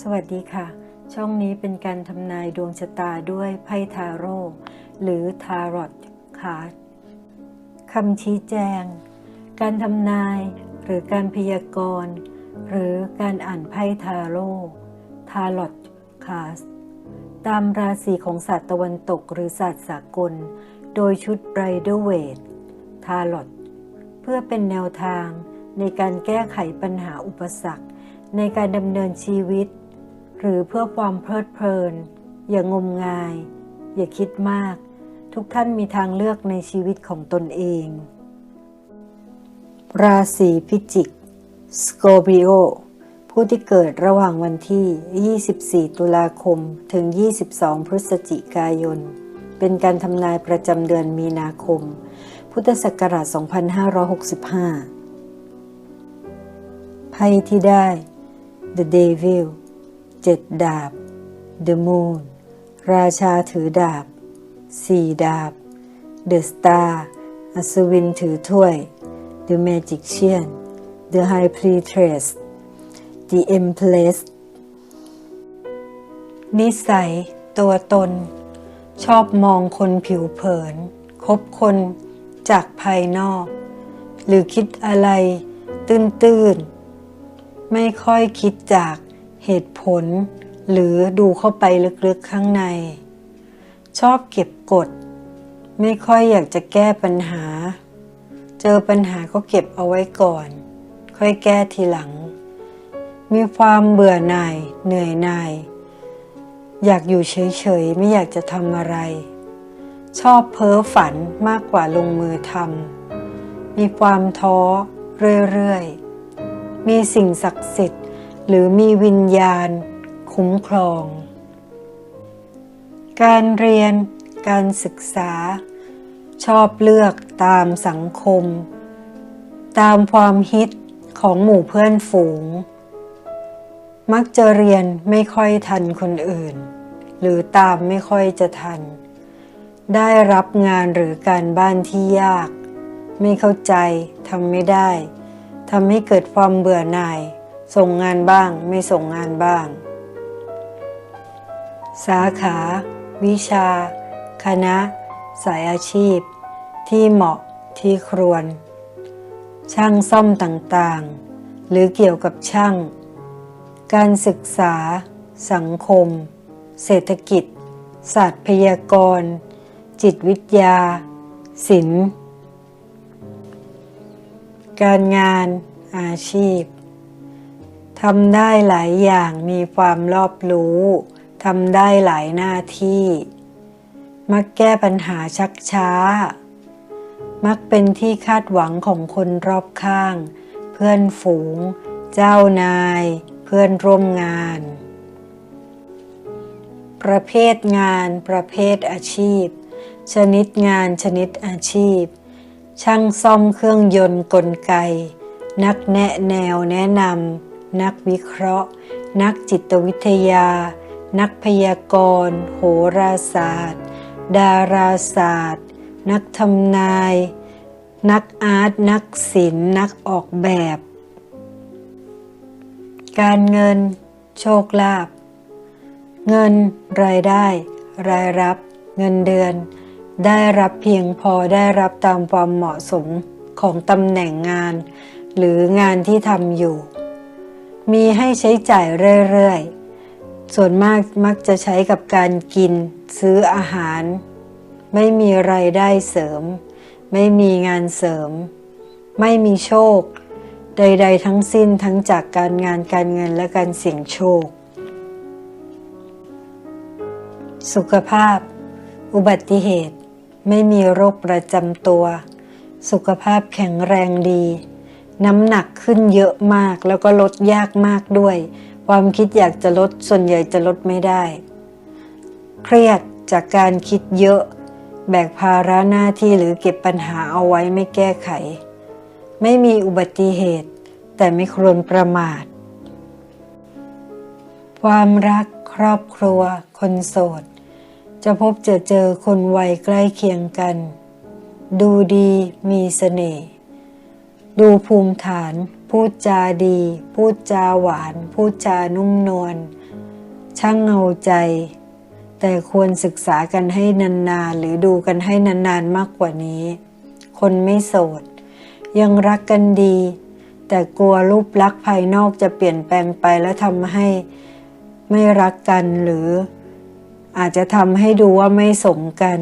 สวัสดีค่ะ ช่องนี้เป็นการทำนายดวงชะตาด้วยไพ่ทาโร่หรือทารอตคาร์ดคำชี้แจง การทำนายหรือการพยากรณ์หรือการอ่านไพ่ทาโร่ทารอตคาร์ดตามราศีของศาสตร์ตะวันตกหรือศาสตร์สากล โดยชุดไบรเดอร์เวททารอตเพื่อเป็นแนวทางในการแก้ไขปัญหาอุปสรรค ในการดำเนินชีวิต หรือเพื่อความเพลิดเพลิน อย่างมงาย อย่าคิดมาก ทุกท่านมีทางเลือกในชีวิตของตนเอง ราศีพิจิกสโกบิโอผู้ที่เกิดระหว่างวันที่ 24 ตุลาคม ถึง 22 พฤศจิกายน เป็นการทำนายประจำเดือนมีนาคม พุทธศักราช 2565 ไพ่ที่ได้ The Devil เจ็ดดาบ The Moon ราชาถือดาบสี่ดาบ The Star อัศวินถือถ้วย The Magician The High Priestess The Empress นิสัย ตัวตน ชอบมองคนผิวเผิน คบคนจากภายนอก หรือคิดอะไรตื้นๆ ไม่ค่อยคิดจาก เหตุผล หรือดูเข้าไปลึกๆข้างใน ชอบเก็บกด ไม่ค่อยอยากจะแก้ปัญหา เจอปัญหาก็เก็บเอาไว้ก่อน ค่อยแก้ทีหลัง มีความเบื่อหน่าย เหนื่อยหน่าย อยากอยู่เฉยๆ ไม่อยากจะทำอะไร ชอบเพ้อฝันมากกว่าลงมือทำมีความท้อเรื่อยๆ มีสิ่งศักดิ์สิทธิ์ หรือมีวิญญาณ คุ้มครอง การเรียน การศึกษา ชอบเลือกตามสังคม ตามความฮิตของหมู่เพื่อนฝูง มักจะเรียนไม่ค่อยทันคนอื่น หรือตามไม่ค่อยจะทัน ได้รับงานหรือการบ้านที่ยาก ไม่เข้าใจทำไม่ได้ทำให้เกิดความเบื่อหน่าย ส่งงานบ้างไม่ส่งงานบ้าง สาขา วิชา คณะ สายอาชีพ ที่เหมาะที่ครวนช่างซ่อมต่างๆ หรือเกี่ยวกับช่าง การศึกษา สังคม เศรษฐกิจ ศาสตร์พยากรณ์ จิตวิทยา ศิลป์การงานอาชีพ ทำได้หลายอย่างมีความรอบรู้ทำได้หลายหน้าที่ มักแก้ปัญหาชักช้า มักเป็นที่คาดหวังของคนรอบข้าง เพื่อนฝูง เจ้านาย เพื่อนร่วมงาน ประเภทงาน ประเภทอาชีพ ชนิดงานชนิดอาชีพ ช่างซ่อมเครื่องยนต์กลไก นักแนะแนวแนะนำ นักวิเคราะห์ นักจิตวิทยา นักพยากรณ์ โหราศาสตร์ ดาราศาสตร์ นักทำนาย นักอาร์ต นักศิลป์ นักออกแบบ การเงิน โชคลาภ เงิน รายได้ รายรับ เงินเดือน ได้รับเพียงพอได้รับตามความเหมาะสมของตำแหน่งงาน หรืองานที่ทำอยู่ มีให้ใช้จ่ายเรื่อยๆ ส่วนมากมักจะใช้กับการกิน ซื้ออาหาร ไม่มีไรายได้เสริม ไม่มีงานเสริม ไม่มีโชค ใด ๆ ทั้งสิ้นทั้งจากการงานการเงินและการเสี่ยงโชค สุขภาพ อุบัติเหตุ ไม่มีโรคประจำตัว สุขภาพแข็งแรงดี น้ำหนักขึ้นเยอะมากแล้วก็ลดยากมากด้วย ความคิดอยากจะลดส่วนใหญ่จะลดไม่ได้ เครียดจากการคิดเยอะ แบกภาระหน้าที่หรือเก็บปัญหาเอาไว้ไม่แก้ไข ไม่มีอุบัติเหตุ แต่ไม่ควรประมาท ความรักครอบครัว คนโสด จะพบเจะเจอคนวัยใกล้เคียงกัน ดูดีมีเสน่ห์ ดูภูมิฐาน พูดจาดี พูดจาหวาน พูดจานุ่มนวลช่างเงาใจ แต่ควรศึกษากันให้นานๆ หรือดูกันให้นานๆมากกว่านี้ คนไม่โสด ยังรักกันดี แต่กลัวรูปลักษณ์ภายนอกจะเปลี่ยนแปลงไปแล้วทำให้ไม่รักกันหรือ อาจจะทำให้ดูว่าไม่สมกัน